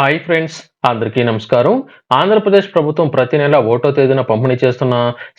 Hi friends అందరికీ నమస్కారం. ఆంధ్రప్రదేశ్ ప్రభుత్వం ప్రతి నెల ఓటో తేదీన పంపిణీ చేస్తున్న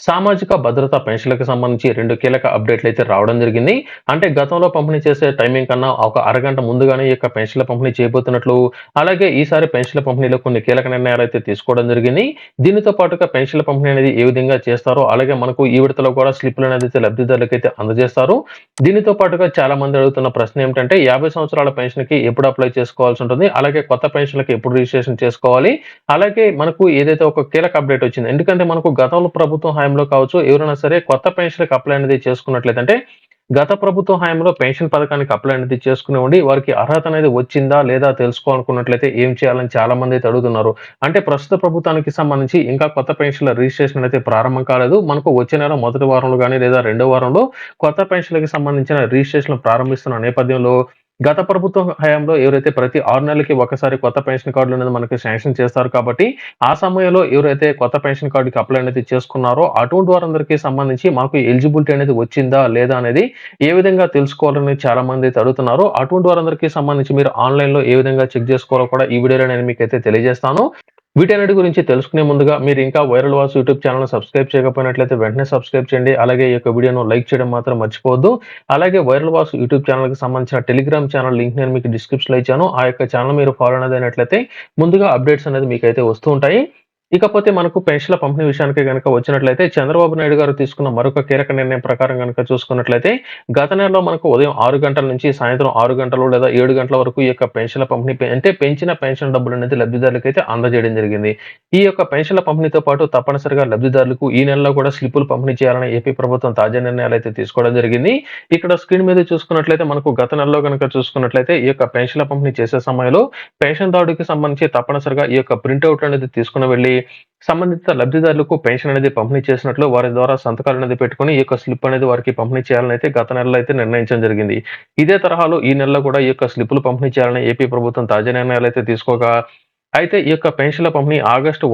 సామాజిక భద్రత పెన్షన్లకు సంబంధించి రెండు కీలక అప్డేట్లు అయితే రావడం జరిగింది. అంటే గతంలో పంపిణీ చేసే టైమింగ్ కన్నా ఒక అరగంట ముందుగానే ఈ యొక్క పెన్షన్ల పంపిణీ చేయబోతున్నట్లు అలాగే ఈసారి పెన్షన్ల పంపిణీలో కొన్ని కీలక నిర్ణయాలు అయితే తీసుకోవడం జరిగింది. దీనితో పాటుగా పెన్షన్ల పంపిణీ అనేది ఏ విధంగా చేస్తారో అలాగే మనకు ఈ విడతలో కూడా స్లిప్లు అనేది అయితే లబ్ధిదారులకు అయితే అందజేస్తారు. దీనితో పాటుగా చాలా మంది అడుగుతున్న ప్రశ్న ఏమిటంటే యాభై సంవత్సరాల పెన్షన్కి ఎప్పుడు అప్లై చేసుకోవాల్సి ఉంటుంది? అలాగే కొత్త పెన్షన్లకు ఎప్పుడు రిజిస్ట్రేషన్ చేసుకోవాలి. అలాగే మనకు ఏదైతే ఒక కీలక అప్డేట్ వచ్చింది ఎందుకంటే మనకు గతంలో ప్రభుత్వం హయాంలో కావచ్చు ఎవరైనా సరే కొత్త పెన్షన్కి అప్లై అనేది చేసుకున్నట్లయితే గత ప్రభుత్వ హయాంలో పెన్షన్ పథకానికి అప్లై అనేది చేసుకుని ఉండి వారికి అర్హత అనేది వచ్చిందా లేదా తెలుసుకోవాలనుకున్నట్లయితే ఏం చేయాలని చాలా మంది అయితే అడుగుతున్నారు. అంటే ప్రస్తుత ప్రభుత్వానికి సంబంధించి ఇంకా కొత్త పెన్షన్ల రిజిస్ట్రేషన్ అయితే ప్రారంభం కాలేదు. మనకు వచ్చే నెల మొదటి వారంలో కానీ లేదా రెండో వారంలో కొత్త పెన్షన్లకు సంబంధించిన రిజిస్ట్రేషన్ ప్రారంభిస్తున్న నేపథ్యంలో గత ప్రభుత్వ హయాంలో ఎవరైతే ప్రతి ఆరు నెలలకి ఒకసారి కొత్త పెన్షన్ కార్డులు అనేది మనకి శాంక్షన్ చేస్తారు కాబట్టి ఆ సమయంలో ఎవరైతే కొత్త పెన్షన్ కార్డుకి అప్లై అనేది చేసుకున్నారో అటువంటి వారందరికీ సంబంధించి మాకు ఎలిజిబిలిటీ అనేది వచ్చిందా లేదా అనేది ఏ విధంగా తెలుసుకోవాలని చాలా మంది అయితే అడుగుతున్నారు అటువంటి వారందరికీ సంబంధించి మీరు ఆన్లైన్లో ఏ విధంగా చెక్ చేసుకోవాలో కూడా ఈ వీడియోలో నేను మీకు అయితే తెలియజేస్తాను. వీటన్నిటి గురించి తెలుసుకునే ముందుగా మీరు ఇంకా viral Vasu YouTube channel subscribe చేయకపోయినట్లయితే వెంటనే సబ్స్క్రైబ్ చేయండి. అలాగే ఈ యొక్క వీడియోను లైక్ చేయడం మాత్రం మర్చిపోవద్దు. అలాగే వైరల్ వాస్ యూట్యూబ్ ఛానల్కి సంబంధించిన టెలిగ్రామ్ ఛానల్ లింక్ నేను మీకు డిస్క్రిప్షన్లో ఇచ్చాను. ఆ యొక్క ఛానల్ మీరు ఫాలో అనేది అయినట్లయితే ముందుగా అప్డేట్స్ అనేది మీకు అయితే వస్తూ ఉంటాయి. ఇకపోతే మనకు పెన్షన్ల పంపిణీ విషయానికి కనుక వచ్చినట్లయితే చంద్రబాబు నాయుడు గారు తీసుకున్న మరొక కీలక నిర్ణయం ప్రకారం కనుక చూసుకున్నట్లయితే గత నెలలో మనకు ఉదయం ఆరు గంటల నుంచి సాయంత్రం ఆరు గంటలు లేదా ఏడు గంటల వరకు ఈ యొక్క పెన్షన్ల పంపిణీ అంటే పెంచిన పెన్షన్ డబ్బులు అనేది లబ్ధిదారులకు అయితే అందజేయడం జరిగింది. ఈ యొక్క పెన్షన్ల పంపిణీతో పాటు తప్పనిసరిగా లబ్ధిదారులకు ఈ నెలలో కూడా స్లిప్పులు పంపిణీ చేయాలని ఏపీ ప్రభుత్వం తాజా నిర్ణయాలు అయితే తీసుకోవడం జరిగింది. ఇక్కడ స్క్రీన్ మీద చూసుకున్నట్లయితే మనకు గత నెలలో కనుక చూసుకున్నట్లయితే ఈ యొక్క పెన్షన్ల పంపిణీ చేసే సమయంలో పెన్షన్ దాడుకి సంబంధించి తప్పనిసరిగా ఈ యొక్క ప్రింట్అవుట్ అనేది తీసుకుని వెళ్ళి సంబంధిత లబ్ధిదారులకు పెన్షన్ అనేది పంపిణీ చేసినట్లు వారి ద్వారా సంతకాలు అనేది పెట్టుకుని ఈ యొక్క స్లిప్ అనేది వారికి పంపిణీ చేయాలని అయితే గత నెలలో అయితే నిర్ణయించడం జరిగింది. ఇదే తరహాలో ఈ నెలలో కూడా ఈ యొక్క స్లిప్పులు పంపిణీ చేయాలని ఏపీ ప్రభుత్వం తాజా నిర్ణయాలు అయితే తీసుకోగా. అయితే ఈ యొక్క పెన్షన్ల పంపిణీ ఆగస్టు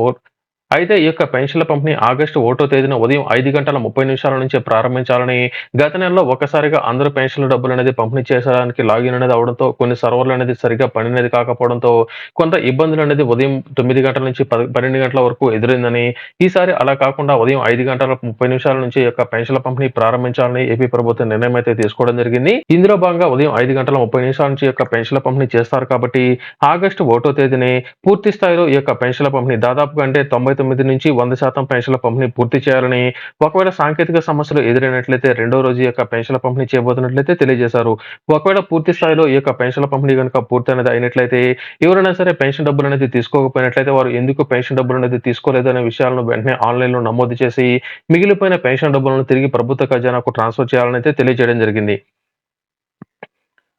అయితే ఈ యొక్క పెన్షన్ల పంపిణీ ఆగస్టు ఒకటో తేదీన ఉదయం ఐదు గంటల ముప్పై నిమిషాల నుంచి ప్రారంభించాలని గత నెలలో ఒక్కసారిగా అందరూ పెన్షన్ల డబ్బులు అనేది పంపిణీ చేసడానికి లాగిన్ అనేది అవడంతో కొన్ని సర్వర్లు అనేది సరిగ్గా పని అనేది కాకపోవడంతో కొంత ఇబ్బందులు అనేది ఉదయం తొమ్మిది గంటల నుంచి పన్నెండు గంటల వరకు ఎదురైందని. ఈసారి అలా కాకుండా ఉదయం ఐదు గంటల ముప్పై నిమిషాల నుంచి యొక్క పెన్షన్ల పంపిణీ ప్రారంభించాలని ఏపీ ప్రభుత్వం నిర్ణయం అయితే తీసుకోవడం జరిగింది. ఇందులో భాగంగా ఉదయం ఐదు గంటల ముప్పై నిమిషాల నుంచి యొక్క పెన్షన్ల పంపిణీ చేస్తారు కాబట్టి ఆగస్టు ఒకటో తేదీని పూర్తి స్థాయిలో ఈ యొక్క పెన్షన్ల పంపిణీ దాదాపుగా అంటే తొంభై తొమ్మిది నుంచి వంద శాతం పెన్షన్ల పంపిణీ పూర్తి చేయాలని ఒకవేళ సాంకేతిక సమస్యలు ఎదురైనట్లయితే రెండో రోజు యొక్క పెన్షన్ల పంపిణీ చేయబోతున్నట్లయితే తెలియజేశారు. ఒకవేళ పూర్తి స్థాయిలో ఈ యొక్క పెన్షన్ల పంపిణీ కనుక పూర్తి అనేది అయినట్లయితే ఎవరైనా సరే పెన్షన్ డబ్బులు అనేది తీసుకోకపోయినట్లయితే వారు ఎందుకు పెన్షన్ డబ్బులు అనేది తీసుకోలేదు అనే విషయాలను వెంటనే ఆన్లైన్లో నమోదు చేసి మిగిలిపోయిన పెన్షన్ డబ్బులను తిరిగి ప్రభుత్వ ఖజానాకు ట్రాన్స్ఫర్ చేయాలని అయితే తెలియజేయడం జరిగింది.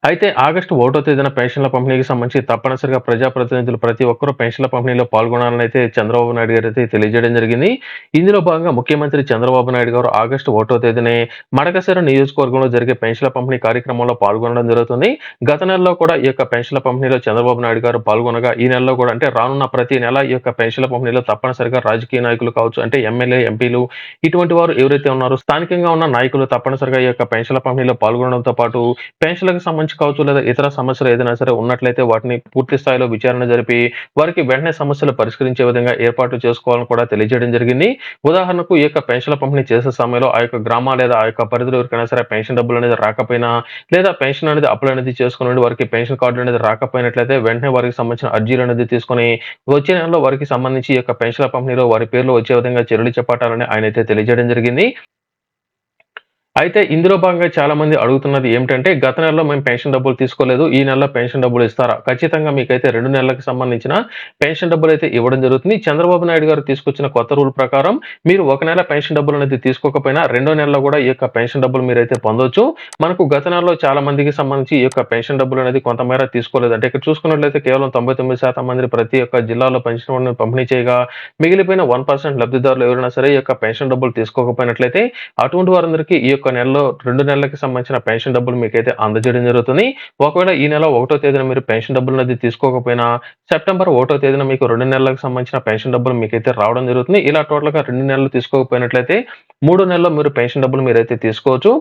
అయితే ఆగస్టు ఒకటో తేదీన పెన్షన్ల పంపిణీకి సంబంధించి తప్పనిసరిగా ప్రజాప్రతినిధులు ప్రతి ఒక్కరూ పెన్షన్ల పంపిణీలో పాల్గొనాలని అయితే చంద్రబాబు నాయుడు గారు అయితే తెలియజేయడం జరిగింది. ఇందులో భాగంగా ముఖ్యమంత్రి చంద్రబాబు నాయుడు గారు ఆగస్టు ఒకటో తేదీనే మడకసిర నియోజకవర్గంలో జరిగే పెన్షన్ల పంపిణీ కార్యక్రమంలో పాల్గొనడం జరుగుతుంది. గత నెలలో కూడా ఈ యొక్క పెన్షన్ల పంపిణీలో చంద్రబాబు నాయుడు గారు పాల్గొనగా ఈ నెలలో కూడా అంటే రానున్న ప్రతి నెల ఈ యొక్క పెన్షన్ల పంపిణీలో తప్పనిసరిగా రాజకీయ నాయకులు కావచ్చు అంటే ఎమ్మెల్యే ఎంపీలు ఇటువంటి వారు ఎవరైతే ఉన్నారో స్థానికంగా ఉన్న నాయకులు తప్పనిసరిగా ఈ యొక్క పెన్షన్ల పంపిణీలో పాల్గొనడంతో పాటు పెన్షన్లకు సంబంధించి సంబంధించి కావచ్చు లేదా ఇతర సమస్యలు ఏదైనా సరే ఉన్నట్లయితే వాటిని పూర్తి స్థాయిలో విచారణ జరిపి వారికి వెంటనే సమస్యలు పరిష్కరించే విధంగా ఏర్పాట్లు చేసుకోవాలని కూడా తెలియజేయడం జరిగింది. ఉదాహరణకు ఈ యొక్క పెన్షన్ల పంపిణీ చేసే సమయంలో ఆ యొక్క గ్రామ లేదా ఆ యొక్క పరిధిలో ఎవరికైనా సరే పెన్షన్ డబ్బులు అనేది రాకపోయినా లేదా పెన్షన్ అనేది అప్లై అనేది చేసుకుని వారికి పెన్షన్ కార్డు అనేది రాకపోయినట్లయితే వెంటనే వారికి సంబంధించిన అర్జీలు అనేది తీసుకుని వచ్చే నెలలో వారికి సంబంధించి ఈ యొక్క పెన్షన్ల పంపిణీలో వారి పేర్లు వచ్చే విధంగా చర్యలు చేపట్టాలని ఆయన అయితే తెలియజేయడం జరిగింది. అయితే ఇందులో భాగంగా చాలా మంది అడుగుతున్నది ఏమిటంటే గత నెలలో మేము పెన్షన్ డబ్బులు తీసుకోలేదు ఈ నెలలో పెన్షన్ డబ్బులు ఇస్తారా? ఖచ్చితంగా మీకైతే రెండు నెలలకు సంబంధించిన పెన్షన్ డబ్బులు అయితే ఇవ్వడం జరుగుతుంది. చంద్రబాబు నాయుడు గారు తీసుకొచ్చిన కొత్త రూల్ ప్రకారం మీరు ఒక నెల పెన్షన్ డబ్బులు అనేది తీసుకోకపోయినా రెండో నెలలో కూడా ఈ యొక్క పెన్షన్ డబ్బులు మీరైతే పొందొచ్చు. మనకు గత నెలలో చాలా మందికి సంబంధించి ఈ యొక్క పెన్షన్ డబ్బులు అనేది కొంతమేర తీసుకోలేదు. అంటే ఇక్కడ చూసుకున్నట్లయితే కేవలం తొంభై తొమ్మిది శాతం మంది ప్రతి ఒక్క జిల్లాలో పెన్షన్ పంపిణీ చేయగా మిగిలిపోయిన వన్ పర్సెంట్ లబ్ధిదారులు ఎవరైనా సరే ఈ యొక్క పెన్షన్ డబ్బులు తీసుకోకపోయినట్లయితే అటువంటి వారందరికీ ఈ యొక్క నెలలో రెండు నెలలకు సంబంధించిన పెన్షన్ డబ్బులు మీకైతే అందజేయడం జరుగుతుంది. ఒకవేళ ఈ నెల ఒకటో తేదీన మీరు పెన్షన్ డబ్బులు అనేది తీసుకోకపోయినా సెప్టెంబర్ ఒకటో తేదీన మీకు రెండు నెలలకు సంబంధించిన పెన్షన్ డబ్బులు మీకైతే రావడం జరుగుతుంది. ఇలా టోటల్గా రెండు నెలలు తీసుకోకపోయినట్లయితే మూడు నెలల్లో మీరు పెన్షన్ డబ్బులు మీరైతే తీసుకోవచ్చు.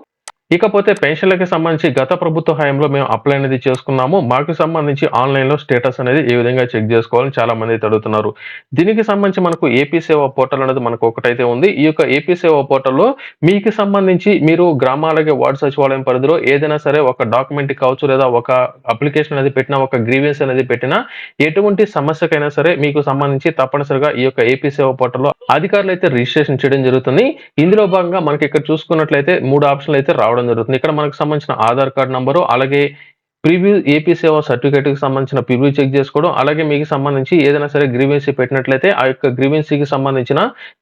ఇకపోతే పెన్షన్లకి సంబంధించి గత ప్రభుత్వ హయాంలో మేము అప్లై అనేది చేసుకున్నాము. మాకు సంబంధించి ఆన్లైన్లో స్టేటస్ అనేది ఏ విధంగా చెక్ చేసుకోవాలని చాలా మంది అయితే అడుగుతున్నారు. దీనికి సంబంధించి మనకు ఏపీ సేవ పోర్టల్ అనేది మనకు ఒకటైతే ఉంది. ఈ యొక్క ఏపీ సేవ పోర్టల్లో మీకు సంబంధించి మీరు గ్రామాలకి వార్డు సచివాలయం పరిధిలో ఏదైనా సరే ఒక డాక్యుమెంట్ కావచ్చు లేదా ఒక అప్లికేషన్ అనేది పెట్టినా ఒక గ్రీవెన్స్ అనేది పెట్టినా ఎటువంటి సమస్యకైనా సరే మీకు సంబంధించి తప్పనిసరిగా ఈ యొక్క ఏపీ సేవ పోర్టల్లో అధికారులు అయితే రిజిస్ట్రేషన్ చేయడం జరుగుతుంది. ఇందులో భాగంగా మనకి ఇక్కడ చూసుకున్నట్లయితే మూడు ఆప్షన్లు అయితే రావడం జరుగుతుంది. ఇక్కడ మనకు సంబంధించిన ఆధార్ కార్డ్ నంబరు అలాగే ప్రివ్యూ ఏపీ సేవ సర్టిఫికేట్కి సంబంధించిన ప్రివ్యూ చెక్ చేసుకోవడం అలాగే మీకు సంబంధించి ఏదైనా సరే గ్రీవెన్సీ పెట్టినట్లయితే ఆ యొక్క గ్రీవెన్సీకి సంబంధించిన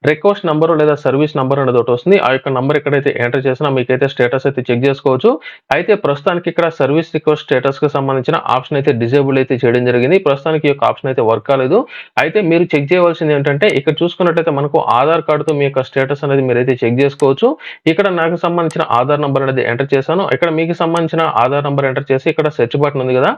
రిక్వెస్ట్ నెంబర్ లేదా సర్వీస్ నెంబర్ అనేది ఒకటి వస్తుంది. ఆ యొక్క నెంబర్ ఎక్కడైతే ఎంటర్ చేసినా మీకైతే స్టేటస్ అయితే చెక్ చేసుకోవచ్చు. అయితే ప్రస్తుతానికి ఇక్కడ సర్వీస్ రిక్వెస్ట్ స్టేటస్కి సంబంధించిన ఆప్షన్ అయితే డిజేబుల్ అయితే చేయడం జరిగింది. ప్రస్తుతానికి ఈ యొక్క ఆప్షన్ అయితే వర్క్ కాలేదు. అయితే మీరు చెక్ చేయవలసింది ఏంటంటే ఇక్కడ చూసుకున్నట్లయితే మనకు ఆధార్ కార్డుతో మీ యొక్క స్టేటస్ అనేది మీరైతే చెక్ చేసుకోవచ్చు. ఇక్కడ నాకు సంబంధించిన ఆధార్ నెంబర్ అనేది ఎంటర్ చేశాను. ఇక్కడ మీకు సంబంధించిన ఆధార్ నెంబర్ ఎంటర్ చేసి ఇక్కడ సెర్చ్ బటన్ ఉంది కదా.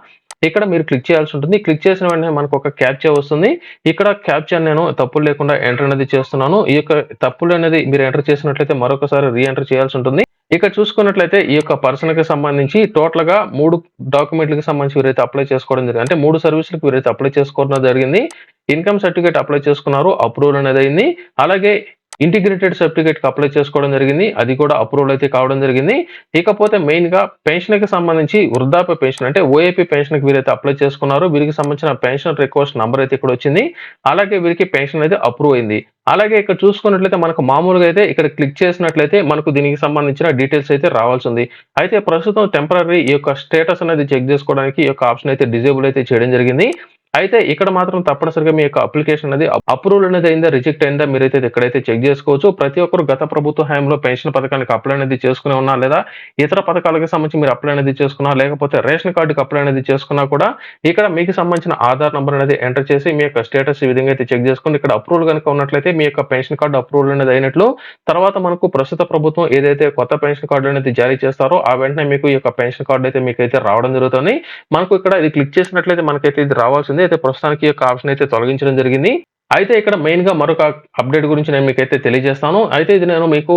ఇక్కడ మీరు క్లిక్ చేయాల్సి ఉంటుంది. క్లిక్ చేసిన వెంటనే మనకు ఒక క్యాప్చా వస్తుంది. ఇక్కడ క్యాప్చా నేను తప్పులు లేకుండా ఎంటర్ అనేది చేస్తున్నాను. ఈ యొక్క తప్పులు అనేది మీరు ఎంటర్ చేసినట్లయితే మరొకసారి రీ ఎంటర్ చేయాల్సి ఉంటుంది. ఇక్కడ చూసుకున్నట్లయితే ఈ యొక్క పర్సన్కి సంబంధించి టోటల్గా మూడు డాక్యుమెంట్లకు సంబంధించి వీరైతే అప్లై చేసుకోవడం జరిగింది. అంటే మూడు సర్వీసులకు వీరైతే అప్లై చేసుకోవడం జరిగింది. ఇన్కమ్ సర్టిఫికేట్ అప్లై చేసుకున్నారు. అప్రూవల్ అనేది అయింది. అలాగే ఇంటిగ్రేటెడ్ సర్టిఫికేట్కి అప్లై చేసుకోవడం జరిగింది. అది కూడా అప్రూవల్ అయితే కావడం జరిగింది. ఇకపోతే మెయిన్గా పెన్షన్కి సంబంధించి వృద్ధాప్య పెన్షన్ అంటే ఓఏపీ పెన్షన్కి వీరైతే అప్లై చేసుకున్నారు. వీరికి సంబంధించిన పెన్షన్ రిక్వెస్ట్ నంబర్ అయితే ఇక్కడ వచ్చింది. అలాగే వీరికి పెన్షన్ అయితే అప్రూవ్ అయింది. అలాగే ఇక్కడ చూసుకున్నట్లయితే మనకు మామూలుగా అయితే ఇక్కడ క్లిక్ చేసినట్లయితే మనకు దీనికి సంబంధించిన డీటెయిల్స్ అయితే రావాల్సి ఉంది. అయితే ప్రస్తుతం టెంపరీ ఈ యొక్క స్టేటస్ అనేది చెక్ చేసుకోవడానికి ఈ యొక్క ఆప్షన్ అయితే డిజేబుల్ అయితే చేయడం జరిగింది. అయితే ఇక్కడ మాత్రం తప్పనిసరిగా మీ యొక్క అప్లికేషన్ అనేది అప్రూవల్ అనేది అయిందా రిజెక్ట్ అయిందా మీరైతే ఎక్కడైతే చెక్ చేసుకోవచ్చు. ప్రతి ఒక్కరు గత ప్రభుత్వ హయాంలో పెన్షన్ పథకానికి అప్లై అనేది చేసుకుని ఉన్నా లేదా ఇతర పథకాలకు సంబంధించి మీరు అప్లై అనేది చేసుకున్నా లేకపోతే రేషన్ కార్డుకి అప్లై అనేది చేసుకున్నా కూడా ఇక్కడ మీకు సంబంధించిన ఆధార్ నెంబర్ అనేది ఎంటర్ చేసి మీ యొక్క స్టేటస్ ఈ విధంగా అయితే చెక్ చేసుకోండి ఇక్కడ అప్రూవల్ కనుక ఉన్నట్లయితే మీ యొక్క పెన్షన్ కార్డు అప్రూవల్ అనేది అయినట్లు తర్వాత మనకు ప్రస్తుత ప్రభుత్వం ఏదైతే కొత్త పెన్షన్ కార్డు అనేది జారీ చేస్తారో ఆ వెంటనే మీకు ఈ యొక్క పెన్షన్ కార్డు అయితే మీకు అయితే రావడం జరుగుతుంది. మనకు ఇక్కడ ఇది క్లిక్ చేసినట్లయితే మనకైతే ఇది రావాల్సింది. అయితే ప్రస్తుతానికి ఈ యొక్క ఆప్షన్ అయితే తొలగించడం జరిగింది. అయితే ఇక్కడ మెయిన్గా మరొక అప్డేట్ గురించి నేను మీకు అయితే తెలియజేస్తాను. అయితే ఇది నేను మీకు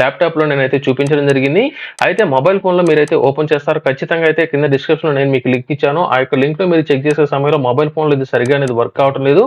ల్యాప్టాప్లో నేనైతే చూపించడం జరిగింది. అయితే మొబైల్ ఫోన్లో మీరైతే ఓపెన్ చేస్తారు. ఖచ్చితంగా అయితే కింద డిస్క్రిప్షన్లో నేను మీకు లింక్ ఇచ్చాను. ఆ యొక్క లింక్లో మీరు చెక్ చేసే సమయంలో మొబైల్ ఫోన్లో ఇది సరిగా అనేది వర్క్ అవటం లేదు.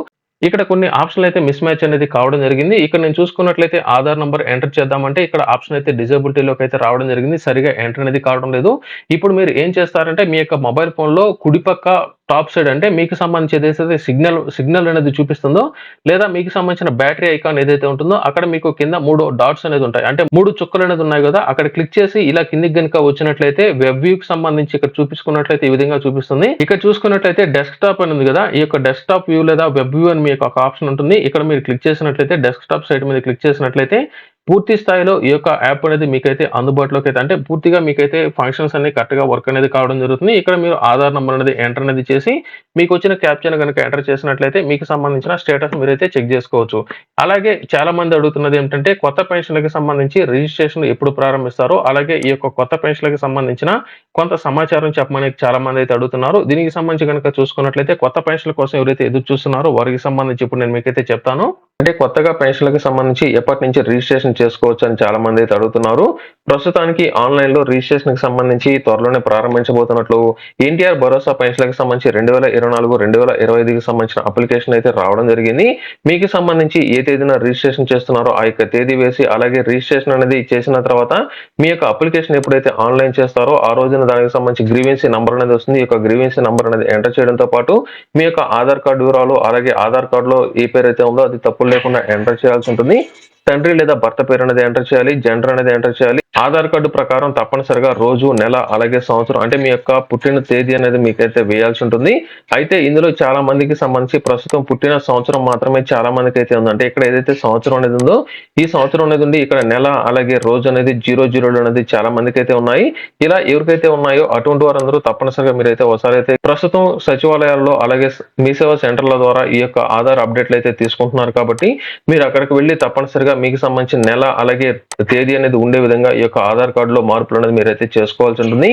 ఇక్కడ కొన్ని ఆప్షన్లు అయితే మిస్ మ్యాచ్ అనేది కావడం జరిగింది. ఇక్కడ నేను చూసుకున్నట్లయితే ఆధార్ నంబర్ ఎంటర్ చేద్దామంటే ఇక్కడ ఆప్షన్ అయితే డిజబిలిటీలోకి అయితే రావడం జరిగింది. సరిగా ఎంటర్ అనేది కావడం లేదు. ఇప్పుడు మీరు ఏం చేస్తారంటే మీ యొక్క మొబైల్ ఫోన్లో కుడిపక్క టాప్ సైడ్ అంటే మీకు సంబంధించి ఏదైతే సిగ్నల్ సిగ్నల్ అనేది చూపిస్తుందో లేదా మీకు సంబంధించిన బ్యాటరీ ఐకాన్ ఏదైతే ఉంటుందో అక్కడ మీకు కింద మూడు డాట్స్ అనేది ఉంటాయి. అంటే మూడు చుక్కలు అనేది ఉన్నాయి కదా అక్కడ క్లిక్ చేసి ఇలా కిందికి గనుక వచ్చినట్లయితే వెబ్ వ్యూ కి సంబంధించి ఇక్కడ చూపించుకున్నట్లయితే ఈ విధంగా చూపిస్తుంది. ఇక్కడ చూసుకున్నట్లయితే డెస్క్టాప్ అని ఉంది కదా ఈ యొక్క డెస్క్టాప్ వ్యూ లేదా వెబ్ వ్యూ అని మీకు ఒక ఆప్షన్ ఉంటుంది. ఇక్కడ మీరు క్లిక్ చేసినట్లయితే డెస్క్టాప్ సైడ్ మీద క్లిక్ చేసినట్లయితే పూర్తి స్థాయిలో ఈ యొక్క యాప్ అనేది మీకైతే అందుబాటులోకి అయితే అంటే పూర్తిగా మీకైతే ఫంక్షన్స్ అన్ని కరెక్ట్గా వర్క్ అనేది కావడం జరుగుతుంది. ఇక్కడ మీరు ఆధార్ నెంబర్ అనేది ఎంటర్ అనేది చేసి మీకు వచ్చిన క్యాప్చర్ కనుక ఎంటర్ చేసినట్లయితే మీకు సంబంధించిన స్టేటస్ మీరైతే చెక్ చేసుకోవచ్చు. అలాగే చాలా మంది అడుగుతున్నది ఏంటంటే కొత్త పెన్షన్లకు సంబంధించి రిజిస్ట్రేషన్ ఎప్పుడు ప్రారంభిస్తారో అలాగే ఈ యొక్క కొత్త పెన్షన్లకు సంబంధించిన కొంత సమాచారం చెప్పమని చాలా మంది అయితే అడుగుతున్నారు. దీనికి సంబంధించి కనుక చూసుకున్నట్లయితే కొత్త పెన్షన్ల కోసం ఎవరైతే ఎదురు చూస్తున్నారో వారికి సంబంధించి ఇప్పుడు నేను మీకైతే చెప్తాను. అంటే కొత్తగా పెన్షన్లకు సంబంధించి ఎప్పటి నుంచి రిజిస్ట్రేషన్ చేసుకోవచ్చు అని చాలా మంది అయితే అడుగుతున్నారు. ప్రస్తుతానికి ఆన్లైన్లో రిజిస్ట్రేషన్కి సంబంధించి త్వరలోనే ప్రారంభించబోతున్నట్లు ఎన్టీఆర్ భరోసా పెన్షన్లకు సంబంధించి రెండు వేల ఇరవై నాలుగు రెండు వేల ఇరవై ఐదుకి సంబంధించిన అప్లికేషన్ అయితే రావడం జరిగింది. మీకు సంబంధించి ఏ తేదీన రిజిస్ట్రేషన్ చేస్తున్నారో ఆ యొక్క తేదీ వేసి అలాగే రిజిస్ట్రేషన్ అనేది చేసిన తర్వాత మీ యొక్క అప్లికేషన్ ఎప్పుడైతే ఆన్లైన్ చేస్తారో ఆ రోజున దానికి సంబంధించి గ్రీవెన్సీ నంబర్ అనేది వస్తుంది. ఈ యొక్క గ్రీవెన్సీ నంబర్ అనేది ఎంటర్ చేయడంతో పాటు మీ యొక్క ఆధార్ కార్డు వివరాలు అలాగే ఆధార్ కార్డులో ఏ పేరు అయితే ఉందో అది తప్పులు లేకుండా ఎంటర్ చేయాల్సి ఉంటుంది. తండ్రి లేదా భర్త పేరు అనేది ఎంటర్ చేయాలి జెండర్ అనేది ఎంటర్ చేయాలి. ఆధార్ కార్డు ప్రకారం తప్పనిసరిగా రోజు నెల అలాగే సంవత్సరం అంటే మీ యొక్క పుట్టిన తేదీ అనేది మీకైతే వేయాల్సి ఉంటుంది. అయితే ఇందులో చాలా మందికి సంబంధించి ప్రస్తుతం పుట్టిన సంవత్సరం మాత్రమే చాలా మందికి అయితే ఉంది. అంటే ఇక్కడ ఏదైతే సంవత్సరం అనేది ఉందో ఈ సంవత్సరం అనేది ఉంది. ఇక్కడ నెల అలాగే రోజు అనేది జీరో జీరోలు అనేది చాలా మందికి అయితే ఉన్నాయి. ఇలా ఎవరికైతే ఉన్నాయో అటువంటి వారందరూ తప్పనిసరిగా మీరైతే ఒకసారి అయితే ప్రస్తుతం సచివాలయాల్లో అలాగే మీ సేవా సెంటర్ల ద్వారా ఈ యొక్క ఆధార్ అప్డేట్లు అయితే తీసుకుంటున్నారు కాబట్టి మీరు అక్కడికి వెళ్ళి తప్పనిసరిగా మీకు సంబంధించిన నెల అలాగే తేదీ అనేది ఉండే విధంగా ఈ యొక్క ఆధార్ కార్డులో మార్పులు అనేది మీరైతే చేసుకోవాల్సి ఉంటుంది.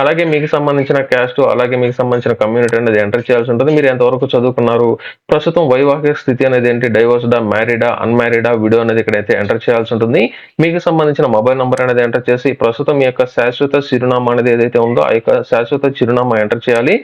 అలాగే మీకు సంబంధించిన క్యాస్ట్ అలాగే మీకు సంబంధించిన కమ్యూనిటీ అనేది ఎంటర్ చేయాల్సి ఉంటుంది. మీరు ఎంతవరకు చదువుకున్నారు ప్రస్తుతం వైవాహిక స్థితి అనేది ఏంటి డైవర్స్డా మ్యారీడా అన్మ్యారీడా వీడియో అనేది ఇక్కడైతే ఎంటర్ చేయాల్సి ఉంటుంది. మీకు సంబంధించిన మొబైల్ నెంబర్ అనేది ఎంటర్ చేసి ప్రస్తుతం మీ యొక్క శాశ్వత చిరునామా అనేది ఏదైతే ఉందో ఆ యొక్క శాశ్వత చిరునామా ఎంటర్ చేయాలి.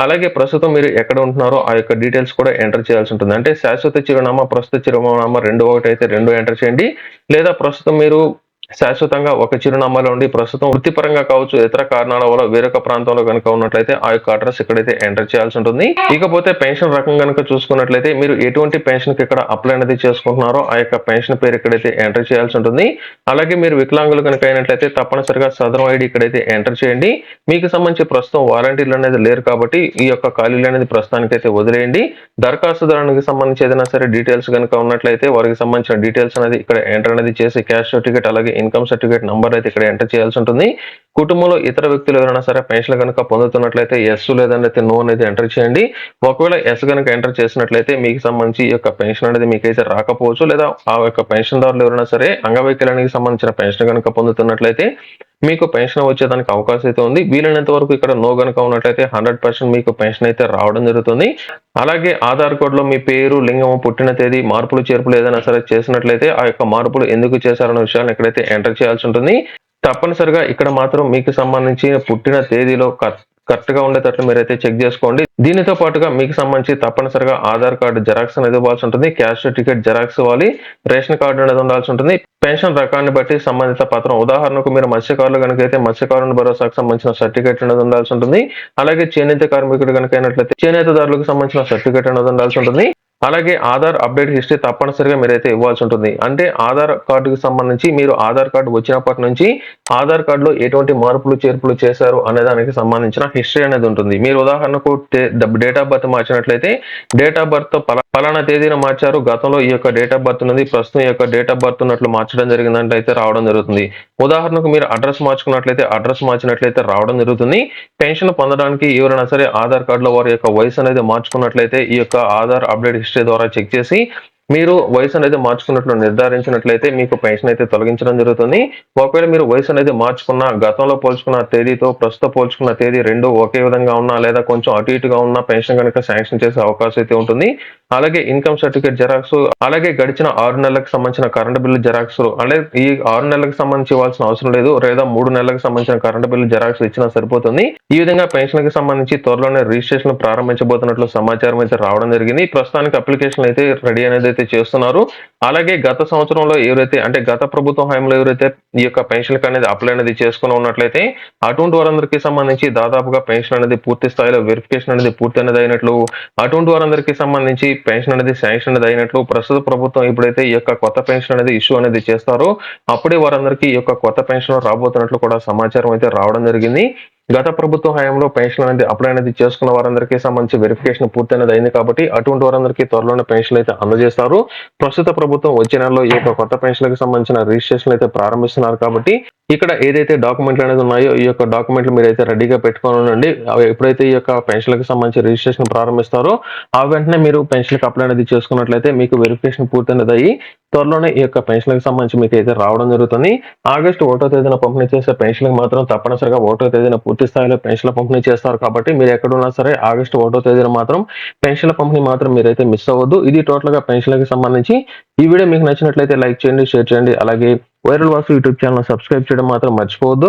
అలాగే ప్రస్తుతం మీరు ఎక్కడ ఉంటున్నారో ఆ యొక్క డీటెయిల్స్ కూడా ఎంటర్ చేయాల్సి ఉంటుంది. అంటే శాశ్వత చిరునామా ప్రస్తుత చిరునామా రెండు ఒకటి అయితే రెండు ఎంటర్ చేయండి. లేదా ప్రస్తుతం మీరు శాశ్వతంగా ఒక చిరునామాలో ఉండి ప్రస్తుతం వృత్తిపరంగా కావచ్చు ఇతర కారణాల వల్ల వేరొక ప్రాంతంలో కనుక ఉన్నట్లయితే ఆ యొక్క అడ్రస్ ఇక్కడైతే ఎంటర్ చేయాల్సి ఉంటుంది. ఇకపోతే పెన్షన్ రకం కనుక చూసుకున్నట్లయితే మీరు ఎటువంటి పెన్షన్కి ఇక్కడ అప్లై అనేది చేసుకుంటున్నారో ఆ యొక్క పెన్షన్ పేరు ఇక్కడైతే ఎంటర్ చేయాల్సి ఉంటుంది. అలాగే మీరు వికలాంగులు కనుక అయినట్లయితే తప్పనిసరిగా సదరం ఐడి ఇక్కడైతే ఎంటర్ చేయండి. మీకు సంబంధించి ప్రస్తుతం వాలంటీర్లు అనేది లేరు కాబట్టి ఈ యొక్క ఖాళీలు అనేది ప్రస్తుతానికి అయితే వదిలేయండి దరఖాస్తుదారునికి సంబంధించి ఏదైనా సరే డీటెయిల్స్ కనుక ఉన్నట్లయితే వారికి సంబంధించిన డీటెయిల్స్ అనేది ఇక్కడ ఎంటర్ అనేది చేసి క్యాష్ సర్టిఫికేట్ అలాగే ఇన్కమ్ సర్టిఫికేట్ నంబర్ అయితే ఇక్కడ ఎంటర్ చేయాల్సి ఉంటుంది. కుటుంబంలో ఇతర వ్యక్తులు ఎవరైనా సరే పెన్షన్ కనుక పొందుతున్నట్లయితే ఎస్ లేదంటే నో అనేది ఎంటర్ చేయండి. ఒకవేళ ఎస్ కనుక ఎంటర్ చేసినట్లయితే మీకు సంబంధించి ఈ యొక్క పెన్షన్ అనేది మీకైతే రాకపోవచ్చు. లేదా ఆ యొక్క పెన్షన్దారులు ఎవరైనా సరే అంగవైకల్యానికి సంబంధించిన పెన్షన్ కనుక పొందుతున్నట్లయితే మీకు పెన్షన్ వచ్చేదానికి అవకాశం అయితే ఉంది. వీలైనంత వరకు ఇక్కడ నో కనుక ఉన్నట్లయితే హండ్రెడ్ పర్సెంట్ మీకు పెన్షన్ అయితే రావడం జరుగుతుంది. అలాగే ఆధార్ కార్డ్లో మీ పేరు లింగము పుట్టిన తేదీ మార్పులు చేర్పులు ఏదైనా సరే చేసినట్లయితే ఆ యొక్క మార్పులు ఎందుకు చేశారన్న విషయాన్ని ఎక్కడైతే ఎంటర్ చేయాల్సి ఉంటుంది. తప్పనిసరిగా ఇక్కడ మాత్రం మీకు సంబంధించి పుట్టిన తేదీలో కరెక్ట్గా ఉండేటట్లు మీరైతే చెక్ చేసుకోండి. దీనితో పాటుగా మీకు సంబంధించి తప్పనిసరిగా ఆధార్ కార్డు జెరాక్స్ అనేది ఇవ్వాల్సి ఉంటుంది. క్యాష్ టికెట్ జెరాక్స్ ఇవ్వాలి. రేషన్ కార్డు అనేది ఉండాల్సి ఉంటుంది. పెన్షన్ రకాన్ని బట్టి సంబంధిత పత్రం. ఉదాహరణకు మీరు మత్స్యకారులు కనుక అయితే మత్స్యకారుని భరోసాకు సంబంధించిన సర్టిఫికేట్ అనేది ఉండాల్సి ఉంటుంది. అలాగే చేనేత కార్మికుడు కనుక అయినట్లయితే చేనేతదారులకు సంబంధించిన సర్టిఫికేట్ అనేది ఉండాల్సి ఉంటుంది. అలాగే ఆధార్ అప్డేట్ హిస్టరీ తప్పనిసరిగా మీరైతే ఇవ్వాల్సి ఉంటుంది. అంటే ఆధార్ కార్డుకి సంబంధించి మీరు ఆధార్ కార్డు వచ్చినప్పటి నుంచి ఆధార్ కార్డులో ఎటువంటి మార్పులు చేర్పులు చేశారు అనే దానికి సంబంధించిన హిస్టరీ అనేది ఉంటుంది. మీరు ఉదాహరణకు డేట్ ఆఫ్ బర్త్ మార్చినట్లయితే డేట్ ఆఫ్ బర్త్ పలానా తేదీన మార్చారు. గతంలో ఈ యొక్క డేట్ ఆఫ్ బర్త్ ఉన్నది. ప్రస్తుతం ఈ యొక్క డేట్ ఆఫ్ బర్త్ ఉన్నట్లు మార్చడం జరిగిందంటే అయితే రావడం జరుగుతుంది. ఉదాహరణకు మీరు అడ్రస్ మార్చుకున్నట్లయితే అడ్రస్ మార్చినట్లయితే రావడం జరుగుతుంది. పెన్షన్ పొందడానికి ఎవరైనా సరే ఆధార్ కార్డులో వారి యొక్క వయసు అనేది మార్చుకున్నట్లయితే ఈ యొక్క ఆధార్ అప్డేట్ హిస్టరీ ద్వారా చెక్ చేసి మీరు వయసు అనేది మార్చుకున్నట్లు నిర్ధారించినట్లయితే మీకు పెన్షన్ అయితే తొలగించడం జరుగుతుంది. ఒకవేళ మీరు వయసు అనేది మార్చుకున్న గతంలో పోల్చుకున్న తేదీతో ప్రస్తుతం పోల్చుకున్న తేదీ రెండు ఒకే విధంగా ఉన్నా లేదా కొంచెం అటు ఇటుగా ఉన్న పెన్షన్ కనుక శాంక్షన్ చేసే అవకాశం అయితే ఉంటుంది. అలాగే ఇన్కమ్ సర్టిఫికేట్ జెరాక్స్ అలాగే గడిచిన ఆరు నెలలకు సంబంధించిన కరెంట్ బిల్లు జెరాక్స్ అంటే ఈ ఆరు నెలలకు సంబంధించి ఇవ్వాల్సిన అవసరం లేదు. లేదా మూడు నెలలకు సంబంధించిన కరెంట్ బిల్లు జెరాక్స్ ఇచ్చినా సరిపోతుంది. ఈ విధంగా పెన్షన్కి సంబంధించి త్వరలోనే రిజిస్ట్రేషన్ ప్రారంభించబోతున్నట్లు సమాచారం అయితే రావడం జరిగింది. ప్రస్తుతానికి అప్లికేషన్ అయితే రెడీ అనేది ఎవరైతే చేస్తున్నారు అలాగే గత సంవత్సరంలో ఎవరైతే అంటే గత ప్రభుత్వం హయాంలో ఎవరైతే ఈ యొక్క పెన్షన్ అనేది అప్లై అనేది చేసుకుని ఉన్నట్లయితే అటువంటి వారందరికీ సంబంధించి దాదాపుగా పెన్షన్ అనేది పూర్తి స్థాయిలో వెరిఫికేషన్ అనేది పూర్తి అనేది అయినట్లు అటువంటి వారందరికీ సంబంధించి పెన్షన్ అనేది శాంక్షన్ అనేది అయినట్లు ప్రస్తుత ప్రభుత్వం ఇప్పుడైతే ఈ యొక్క కొత్త పెన్షన్ అనేది ఇష్యూ అనేది చేస్తారో అప్పుడే వారందరికీ ఈ యొక్క కొత్త పెన్షన్ రాబోతున్నట్లు కూడా సమాచారం అయితే రావడం జరిగింది. గత ప్రభుత్వ హయాంలో పెన్షన్ అనేది అప్లై అనేది చేసుకున్న వారందరికీ సంబంధించి వెరిఫికేషన్ పూర్తయినది అయింది కాబట్టి అటువంటి వారందరికీ త్వరలోనే పెన్షన్లు అయితే అందజేస్తారు. ప్రస్తుత ప్రభుత్వం వచ్చే నెలలో ఈ యొక్క కొత్త పెన్షన్లకు సంబంధించిన రిజిస్ట్రేషన్ అయితే ప్రారంభిస్తున్నారు కాబట్టి ఇక్కడ ఏదైతే డాక్యుమెంట్లు అనేది ఉన్నాయో ఈ యొక్క డాక్యుమెంట్లు మీరు అయితే రెడీగా పెట్టుకొని ఉండండి. ఎప్పుడైతే ఈ యొక్క పెన్షన్లకు సంబంధించి రిజిస్ట్రేషన్ ప్రారంభిస్తారో ఆ వెంటనే మీరు పెన్షన్కి అప్లై అనేది చేసుకున్నట్లయితే మీకు వెరిఫికేషన్ పూర్తయినది అయ్యి త్వరలోనే ఈ యొక్క పెన్షన్లకు సంబంధించి మీకు అయితే రావడం జరుగుతుంది. ఆగస్టు ఒకటో తేదీన పంపిణీ చేసే పెన్షన్లకు మాత్రం తప్పనిసరిగా ఒకటో తేదీన పూర్తి స్థాయిలో పెన్షన్ల పంపిణీ చేస్తారు. కాబట్టి మీరు ఎక్కడున్నా సరే ఆగస్టు ఒకటో తేదీన మాత్రం పెన్షన్ల పంపిణీ మాత్రం మీరైతే మిస్ అవ్వద్దు. ఇది టోటల్గా పెన్షన్లకు సంబంధించి ఈ వీడియో మీకు నచ్చినట్లయితే లైక్ చేయండి షేర్ చేయండి. అలాగే viral Vasu YouTube channel subscribe చేయడం మాత్రం మర్చిపోవద్దు.